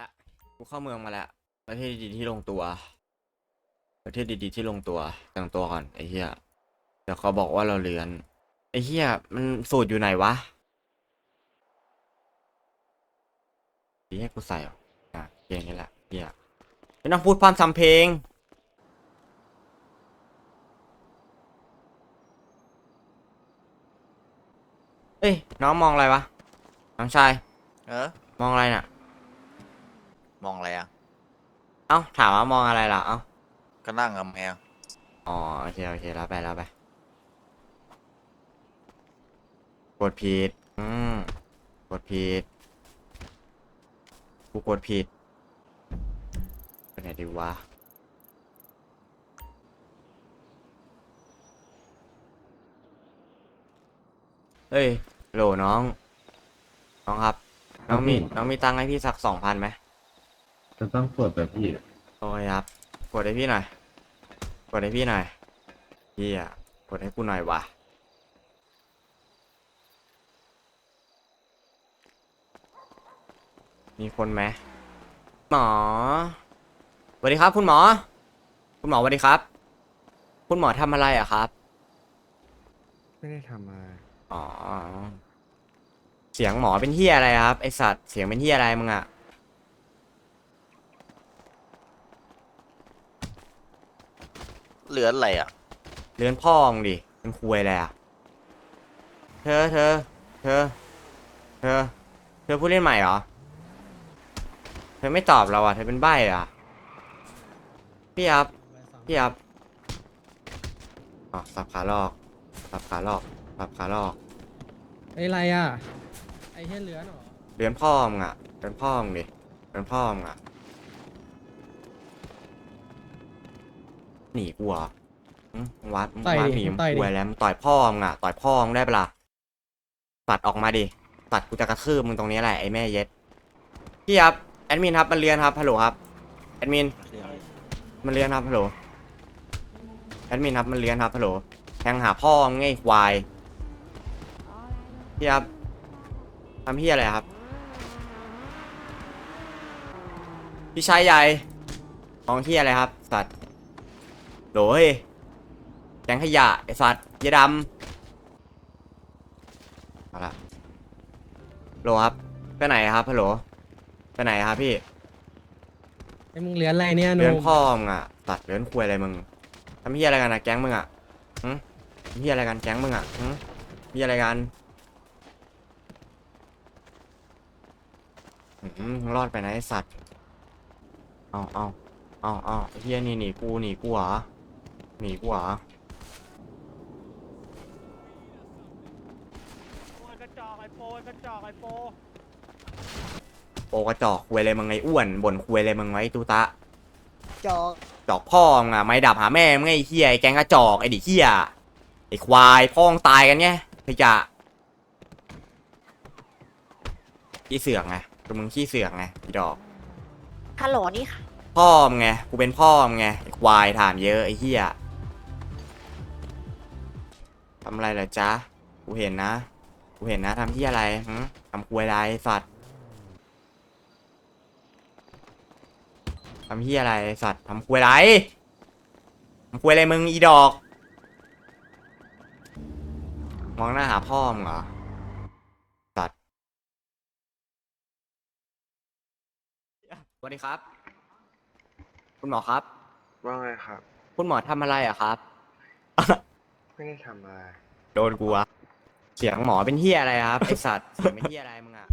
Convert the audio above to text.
ละกูเข้าเมืองมาแล้วประเทศดีๆที่ลงตัว ประเทศดีๆที่ลงตัวแต่งตัวก่อนไอ้เหี้ยเดี๋ยวเขาบอกว่าเราเลือนไอ้เหี้ยมันสูตรอยู่ไหนวะดีให้กูใส่เหรออะเพลงนี้แหละเหี้ยไม่ต้องพูดพร่ำทำเพลงเอ้ยน้องมองอะไรวะน้องชายเออมองอะไรน่ะ มองอะไรอะ เอ้าถามว่ามองอะไรล่ะ เอ้าก็นั่งกับแมวอ๋อโอเคโอเคแล้วไปแล้วไปกดผิด อืมกดผิด กูกดผิดไปไหนดีวะ เฮ้ยโหลน้อง น้องครับ น้องมี น้องมีตังค์ให้พี่สักสองพันไหม จะต้องกดแบบพี่โอ้ยครับกดให้พี่หน่อยกดให้พี่หน่อยพี่อะกดให้กูหน่อยวะมีคนไหมหมอสวัสดีครับ คุณหมอ คุณหมอสวัสดีครับ คุณหมอทำอะไรอะครับ ไม่ได้ทำอะไรอ๋อ เสียงหมอเป็นเฮียอะไรครับ ไอสัตว์เสียงเป็นเฮียอะไรมึงอะ เหลืออะไรอะเลือนพ่อมึงดิเป็นคุยอะไรอะเธอเธอเธอเธอเธอผู้เล่นใหม่เหรอ เธอไม่ตอบเราอะ เธอเป็นใบ้เหรอะพี่ครับพี่ครับอ๋อสับขาลอกสับขาลอกสับขาลอก ไอ้ไรอะ ไอ้เฮียเหลือนเหรอเลือนพ่อมึงอะเลือนพ่อมึงดิเลือนพ่อมึงอะ หนีกูเหรอหึมึงวัดมึงต่อยวัดดิหนีมึงต่อยดิกลัวแล้วมึงต่อยพ่อมึงอะต่อยพ่อมึงได้ปะล่ะตัดออกมาดิตัดกูจะกระทืบมึงตรงนี้แหละไอ้แม่เย็ดพี่ครับแอดมินครับมันเรียนครับฮัลโหลครับแอดมิน มันเรียนครับฮัลโหลแอดมินครับมันเรียนครับฮัลโหลแทงหาพ่อมึงไงไอ้ควายพี่ครับทำพี่อะไรครับ พี่ชายใหญ่มองที่อะไรครับ สัตว์ โหลเฮ้ยแกงขยะ ไอสัตว์เหี้ยดำเอาละโหลครับไปไหนครับฮัลโหลไปไหนครับพี่ไอ้มึงเหลือนอะไรเนี่ยหเลื้อนนุ่มพ่อมึงอะตัดเลื้อนควยอะไรมึงทำเฮียอะไรกันนะแก๊งมึงอะหึทำเฮียอะไรกันแก๊งมึงอะหึเฮียอะไรกันหืมมึงรอดไปนะไอสัตว์ เอาเอาเอาเอาไอ้เฮียนี่หนีกูหนีกูเหรอ หนีกูเหรอโอ้ยกระจอกไอโฟนกระจอกไอโฟโปกระจอกควยอะไรมึงไงอ้วนบ่นควยอะไรมึงไว้ตูตะ จอกจอกพ่อมึงอะไม่ดับหาแม่มึงไงไอ้เฮียไอ้แก๊งกระจอกไอ้ดิเฮียไอ้ควายพ่อมึงตายกันไงขยะขี้เสือกไงตัวมึงขี้เสือกไงพี่ดอก ฮัลโหลนี่ค่ะ พ่อมึงไงกูเป็นพ่อมึงไงไอ้ควายถามเยอะไอ้เฮีย ทำอะไรเหรอจ๊ะ กูเห็นนะ กูเห็นนะทำที่อะไรหึทำควยอะไรสัตว์ทำที่อะไรสัตว์ทำควยอะไรทำควยอะไรมึงอีดอก มองหน้าหาพ่อมึงเหรอสัตว์สวัสดีครับ คุณหมอครับ ว่าไงครับ คุณหมอทำอะไรอะครับ ไม่ได้ทำอะไร โดนกูอะเสียงหมอเป็นเฮียอะไรครับไอสัตว์เสียงเป็นเฮียอะไรมึงอะ